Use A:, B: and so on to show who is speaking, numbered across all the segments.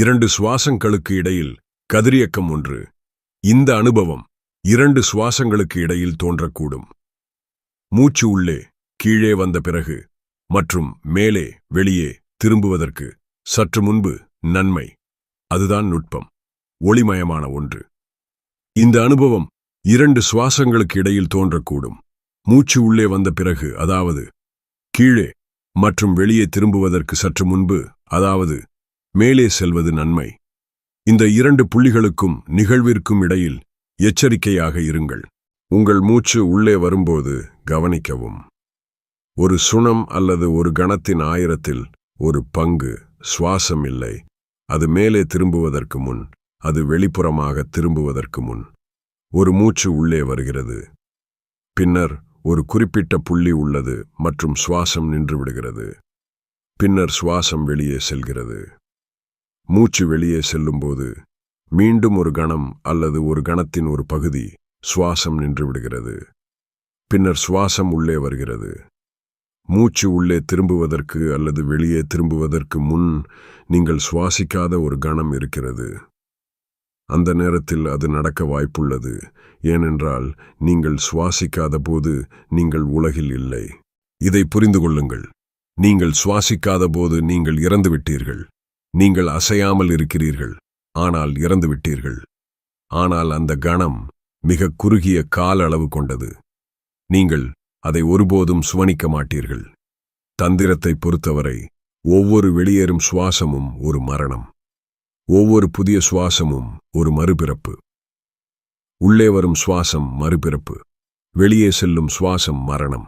A: இரண்டு சுவாசங்களுக்கு இடையில் கதிரியக்கம் ஒன்று. இந்த அனுபவம் இரண்டு சுவாசங்களுக்கு இடையில் தோன்றக்கூடும். மூச்சு உள்ளே கீழே வந்த பிறகு மற்றும் மேலே வெளியே திரும்புவதற்கு சற்று முன்பு நன்மை. அதுதான் நுட்பம். ஒளிமயமான ஒன்று. இந்த அனுபவம் இரண்டு சுவாசங்களுக்கு இடையில் தோன்றக்கூடும். மூச்சு உள்ளே வந்த பிறகு அதாவது கீழே மற்றும் வெளியே திரும்புவதற்கு சற்று முன்பு அதாவது மேலே செல்வது நன்மை. இந்த இரண்டு புள்ளிகளுக்கும் நிகழ்விற்கும் இடையில் எச்சரிக்கையாக இருங்கள். உங்கள் மூச்சு உள்ளே வரும்போது கவனிக்கவும். ஒரு சுணம் அல்லது ஒரு கணத்தின் ஆயிரத்தில் ஒரு பங்கு சுவாசம் இல்லை. அது மேலே திரும்புவதற்கு முன் அது வெளிப்புறமாக திரும்புவதற்கு முன். ஒரு மூச்சு உள்ளே வருகிறது. பின்னர் ஒரு குறிப்பிட்ட புள்ளி உள்ளது மற்றும் சுவாசம் நின்று விடுகிறது. பின்னர் சுவாசம் வெளியே செல்கிறது. மூச்சு வெளியே செல்லும்போது மீண்டும் ஒரு கணம் அல்லது ஒரு கணத்தின் ஒரு பகுதி சுவாசம் நின்று விடுகிறது. பின்னர் சுவாசம் உள்ளே வருகிறது. மூச்சு உள்ளே திரும்புவதற்கு அல்லது வெளியே திரும்புவதற்கு முன் நீங்கள் சுவாசிக்காத ஒரு கணம் இருக்கிறது. அந்த நேரத்தில் அது நடக்க வாய்ப்புள்ளது. ஏனென்றால் நீங்கள் சுவாசிக்காத போது நீங்கள் உலகில் இல்லை. இதை புரிந்து கொள்ளுங்கள். நீங்கள் சுவாசிக்காத போது நீங்கள் இறந்து விட்டீர்கள் நீங்கள் அசையாமல் இருக்கிறீர்கள் ஆனால் இறந்துவிட்டீர்கள். ஆனால் அந்த கணம் மிக குறுகிய கால அளவு கொண்டது. நீங்கள் அதை ஒருபோதும் சுவனிக்க மாட்டீர்கள். தந்திரத்தை பொறுத்தவரை ஒவ்வொரு வெளியேறும் சுவாசமும் ஒரு மரணம். ஒவ்வொரு புதிய சுவாசமும் ஒரு மறுபிறப்பு. உள்ளே வரும் சுவாசம் மறுபிறப்பு. வெளியே செல்லும் சுவாசம் மரணம்.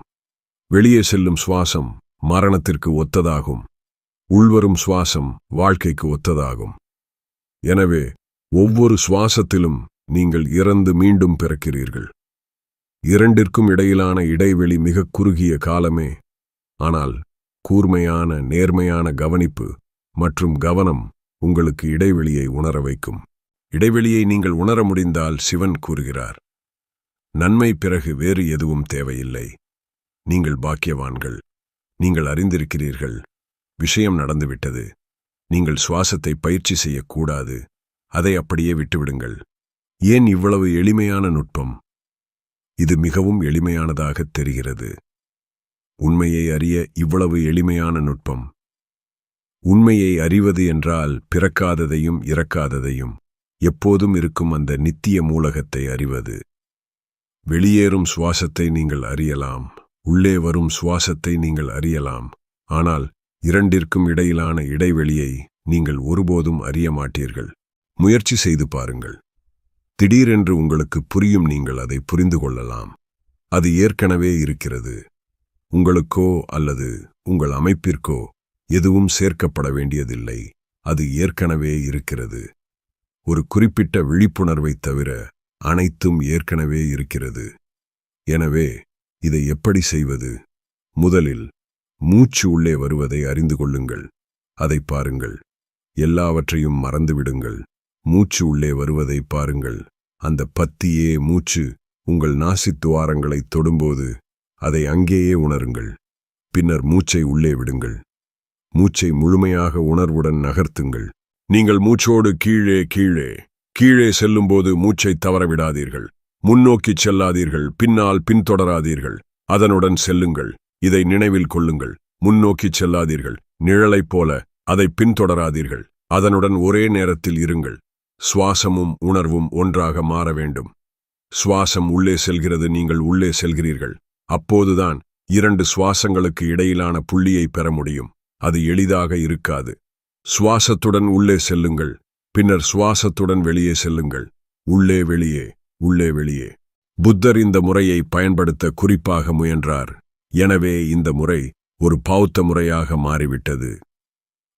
A: வெளியே செல்லும் சுவாசம் மரணத்திற்கு ஒத்ததாகும். உள்வரும் சுவாசம் வாழ்க்கைக்கு ஒத்ததாகும். எனவே ஒவ்வொரு சுவாசத்திலும் நீங்கள் இறந்து மீண்டும் பிறக்கிறீர்கள். இரண்டிற்கும் இடையிலான இடைவெளி மிக குறுகிய காலமே ஆனால் கூர்மையான நேர்மையான கவனிப்பு மற்றும் கவனம் உங்களுக்கு இடைவெளியை உணர வைக்கும். இடைவெளியை நீங்கள் உணர முடிந்தால் சிவன் கூறுகிறார் நன்மை பிறகு வேறு எதுவும் தேவையில்லை. நீங்கள் பாக்கியவான்கள். நீங்கள் அறிந்திருக்கிறீர்கள். விஷயம் நடந்துவிட்டது. நீங்கள் சுவாசத்தை பயிற்சி செய்யக்கூடாது. அதை அப்படியே விட்டுவிடுங்கள். ஏன் இவ்வளவு எளிமையான நுட்பம்? இது மிகவும் எளிமையானதாகத் தெரிகிறது. உண்மையை அறிய இவ்வளவு எளிமையான நுட்பம். உண்மையை அறிவது என்றால் பிறக்காததையும் இறக்காததையும் எப்போதும் இருக்கும் அந்த நித்திய மூலகத்தை அறிவது. வெளியேறும் சுவாசத்தை நீங்கள் அறியலாம். உள்ளே வரும் சுவாசத்தை நீங்கள் அறியலாம். ஆனால் இரண்டிற்கும் இடையிலான இடைவெளியை நீங்கள் ஒருபோதும் அறிய மாட்டீர்கள். முயற்சி செய்து பாருங்கள். திடீரென்று உங்களுக்கு புரியும் நீங்கள் அதை புரிந்து கொள்ளலாம். அது ஏற்கனவே இருக்கிறது. உங்களுக்கோ அல்லது உங்கள் அமைப்பிற்கோ எதுவும் சேர்க்கப்பட வேண்டியதில்லை. அது ஏற்கனவே இருக்கிறது. ஒரு குறிப்பிட்ட விழிப்புணர்வை தவிர அனைத்தும் ஏற்கனவே இருக்கிறது. எனவே இதை எப்படி செய்வது? முதலில் மூச்சு உள்ளே வருவதை அறிந்து கொள்ளுங்கள். அதை பாருங்கள். எல்லாவற்றையும் மறந்துவிடுங்கள். மூச்சு உள்ளே வருவதை பாருங்கள். அந்த பத்தியே மூச்சு உங்கள் நாசித்துவாரங்களை தொடும்போது அதை அங்கேயே உணருங்கள். பின்னர் மூச்சை உள்ளே விடுங்கள். மூச்சை முழுமையாக உணர்வுடன் நகர்த்துங்கள். நீங்கள் மூச்சோடு கீழே கீழே கீழே செல்லும்போது மூச்சை தவறவிடாதீர்கள். முன்னோக்கிச் செல்லாதீர்கள். பின்னால் பின்தொடராதீர்கள். அதனுடன் செல்லுங்கள். இதை நினைவில் கொள்ளுங்கள். முன்னோக்கிச் செல்லாதீர்கள். நிழலைப் போல அதை பின்தொடராதீர்கள். அதனுடன் ஒரே நேரத்தில் இருங்கள். சுவாசமும் உணர்வும் ஒன்றாக மாற வேண்டும். சுவாசம் உள்ளே செல்கிறது நீங்கள் உள்ளே செல்கிறீர்கள். அப்போதுதான் இரண்டு சுவாசங்களுக்கு இடையிலான புள்ளியை பெற முடியும். அது எளிதாக இருக்காது. சுவாசத்துடன் உள்ளே செல்லுங்கள். பின்னர் சுவாசத்துடன் வெளியே செல்லுங்கள். உள்ளே வெளியே உள்ளே வெளியே. புத்தர் இந்த முறையை பயன்படுத்த குறிப்பாக முயன்றார். எனவே இந்த முறை ஒரு பௌத்த முறையாக மாறிவிட்டது.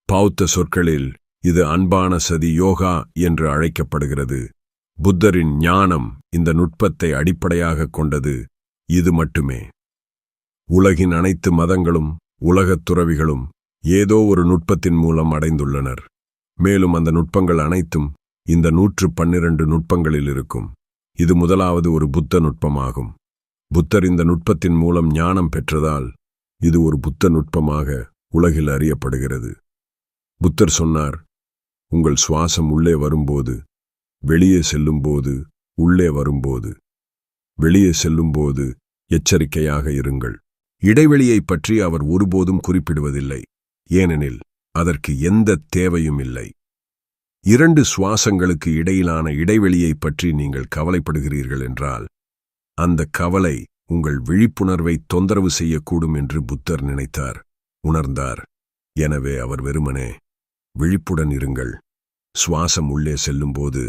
A: பௌத்த சொற்களில் இது அன்பான சதி யோகா என்று அழைக்கப்படுகிறது. புத்தரின் ஞானம் இந்த நுட்பத்தை அடிப்படையாகக் கொண்டது. இது மட்டுமே. உலகின் அனைத்து மதங்களும் உலகத் துறவிகளும் ஏதோ ஒரு நுட்பத்தின் மூலம் அடைந்துள்ளனர். மேலும் அந்த நுட்பங்கள் அனைத்தும் இந்த நூற்று பன்னிரண்டு நுட்பங்களில் இருக்கும். இது முதலாவது ஒரு புத்த நுட்பமாகும். புத்தர் இந்த நுட்பத்தின் மூலம் ஞானம் பெற்றதால் இது ஒரு புத்த நுட்பமாக உலகில் அறியப்படுகிறது. புத்தர் சொன்னார் உங்கள் சுவாசம் உள்ளே வரும்போது வெளியே செல்லும்போது உள்ளே வரும்போது வெளியே செல்லும்போது எச்சரிக்கையாக இருங்கள். இடைவெளியைப் பற்றி அவர் ஒருபோதும் குறிப்பிடுவதில்லை. ஏனெனில் அதற்கு எந்த தேவையும் இல்லை. இரண்டு சுவாசங்களுக்கு இடையிலான இடைவெளியைப் பற்றி நீங்கள் கவலைப்படுகிறீர்கள் என்றால் அந்த கவலை உங்கள் விழிப்புணர்வை தொந்தரவு செய்யக்கூடும் என்று புத்தர் நினைத்தார். உணர்ந்தார். எனவே அவர் வெறுமனே விழிப்புடன் இருங்கள். சுவாசம் உள்ளே செல்லும்போது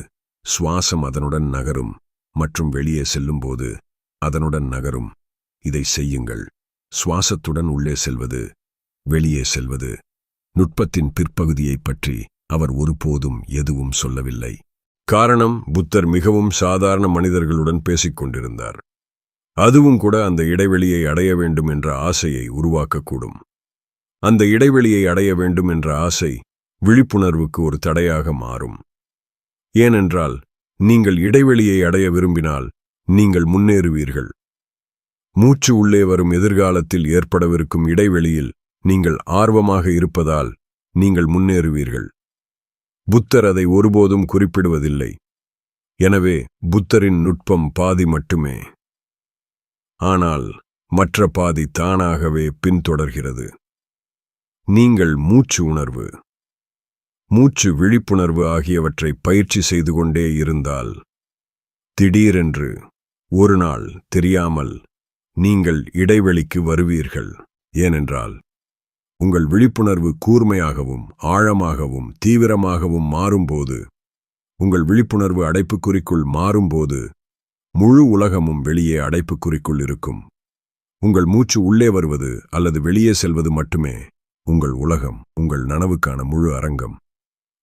A: சுவாசம் அதனுடன் நகரும் மற்றும் வெளியே செல்லும்போது அதனுடன் நகரும். இதை செய்யுங்கள். சுவாசத்துடன் உள்ளே செல்வது வெளியே செல்வது. நுட்பத்தின் பிற்பகுதியைப் பற்றி அவர் ஒருபோதும் எதுவும் சொல்லவில்லை. காரணம் புத்தர் மிகவும் சாதாரண மனிதர்களுடன் பேசிக் கொண்டிருந்தார் அதுவும் கூட அந்த இடைவெளியை அடைய வேண்டும் என்ற ஆசையை உருவாக்கக்கூடும். அந்த இடைவெளியை அடைய வேண்டும் என்ற ஆசை விழிப்புணர்வுக்கு ஒரு தடையாக மாறும். ஏனென்றால் நீங்கள் இடைவெளியை அடைய விரும்பினால் நீங்கள் முன்னேறுவீர்கள். மூச்சு உள்ளே வரும் எதிர்காலத்தில் ஏற்படவிருக்கும் இடைவெளியில் நீங்கள் ஆர்வமாக இருப்பதால் நீங்கள் முன்னேறுவீர்கள். புத்தர் அதை ஒருபோதும் குறிப்பிடுவதில்லை. எனவே புத்தரின் நுட்பம் பாதி மட்டுமே. ஆனால் மற்ற பாதி தானாகவே பின்தொடர்கிறது. நீங்கள் மூச்சு உணர்வு மூச்சு விழிப்புணர்வு ஆகியவற்றை பயிற்சி செய்து கொண்டே இருந்தால் திடீரென்று ஒரு நாள் தெரியாமல் நீங்கள் இடைவெளிக்கு வருவீர்கள். ஏனென்றால் உங்கள் விழிப்புணர்வு கூர்மையாகவும் ஆழமாகவும் தீவிரமாகவும் மாறும்போது உங்கள் விழிப்புணர்வு அடைப்புக்குறிக்குள் மாறும்போது முழு உலகமும் வெளியே அடைப்புக்குறிக்குள் இருக்கும். உங்கள் மூச்சு உள்ளே வருவது அல்லது வெளியே செல்வது மட்டுமே உங்கள் உலகம் உங்கள் நனவுக்கான முழு அரங்கம்.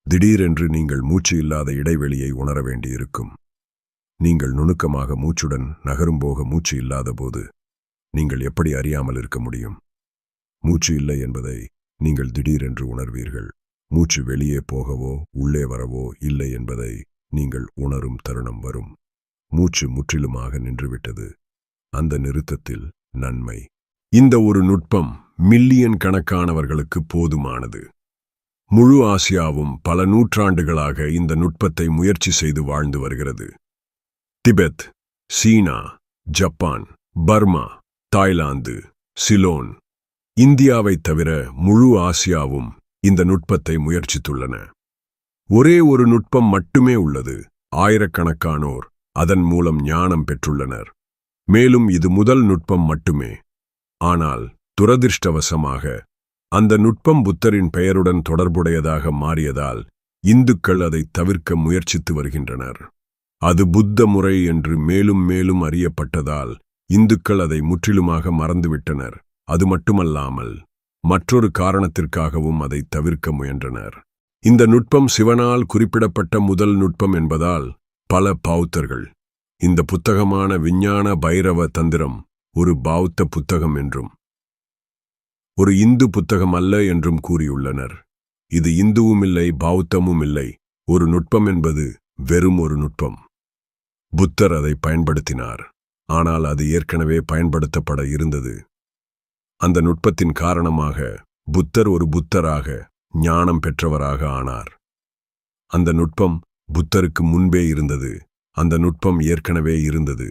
A: திடீரென்று நீங்கள் மூச்சு இல்லாத இடைவெளியை உணர வேண்டியிருக்கும். நீங்கள் நுணுக்கமாக மூச்சுடன் நகரும்போக மூச்சு இல்லாதபோது நீங்கள் எப்படி அறியாமல் இருக்க முடியும்? மூச்சு இல்லை என்பதை நீங்கள் திடீரென்று உணர்வீர்கள். மூச்சு வெளியே போகவோ உள்ளே வரவோ இல்லை என்பதை நீங்கள் உணரும் தருணம் வரும். மூச்சு முற்றிலுமாக நின்றுவிட்டது. அந்த நிறுத்தத்தில் நன்மை. இந்த ஒரு நுட்பம் மில்லியன் கணக்கானவர்களுக்கு போதுமானது. முழு ஆசியாவும் பல நூற்றாண்டுகளாக இந்த நுட்பத்தை முயற்சி செய்து வாழ்ந்து வருகிறது. Tibet China Japan Burma Thailand Ceylon இந்தியாவைத் தவிர முழு ஆசியாவும் இந்த நுட்பத்தை முயற்சித்துள்ளன. ஒரே ஒரு நுட்பம் மட்டுமே உள்ளது. ஆயிரக்கணக்கானோர் அதன் மூலம் ஞானம் பெற்றுள்ளனர். மேலும் இது முதல் நுட்பம் மட்டுமே. ஆனால் துரதிர்ஷ்டவசமாக அந்த நுட்பம் புத்தரின் பெயருடன் தொடர்புடையதாக மாறியதால் இந்துக்கள் அதை தவிர்க்க முயற்சித்து வருகின்றனர். அது புத்த முறை என்று மேலும் மேலும் அறியப்பட்டதால் இந்துக்கள் அதை முற்றிலுமாக மறந்துவிட்டனர். அது மட்டுமல்லாமல் மற்றொரு காரணத்திற்காகவும் அதை தவிர்க்க முயன்றனர். இந்த நுட்பம் சிவனால் குறிப்பிடப்பட்ட முதல் நுட்பம் என்பதால் பல பௌத்தர்கள் இந்த புத்தகமான விஞ்ஞான பைரவ தந்திரம் ஒரு பௌத்த புத்தகம் என்றும் ஒரு இந்து புத்தகம் அல்ல என்றும் கூறியுள்ளனர். இது இந்துவும் இல்லை பௌத்தமும் இல்லை. ஒரு நுட்பம் என்பது வெறும் ஒரு நுட்பம். புத்தர் அதை பயன்படுத்தினார். ஆனால் அது ஏற்கனவே பயன்படுத்தப்பட இருந்தது. அந்த நுட்பத்தின் காரணமாக புத்தர் ஒரு புத்தராக ஞானம் பெற்றவராக ஆனார். அந்த நுட்பம் புத்தருக்கு முன்பே இருந்தது. அந்த நுட்பம் ஏற்கனவே இருந்தது.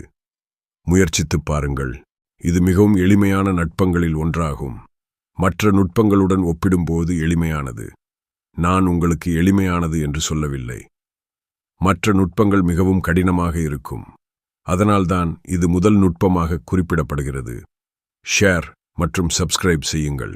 A: முயற்சித்துப் பாருங்கள். இது மிகவும் எளிமையான நட்பங்களில் ஒன்றாகும். மற்ற நுட்பங்களுடன் ஒப்பிடும்போது எளிமையானது. நான் உங்களுக்கு எளிமையானது என்று சொல்லவில்லை. மற்ற நுட்பங்கள் மிகவும் கடினமாக இருக்கும். அதனால்தான் இது முதல் நுட்பமாக குறிப்பிடப்படுகிறது. ஷேர் மற்றும் சப்ஸ்கிரைப் செய்யுங்கள்.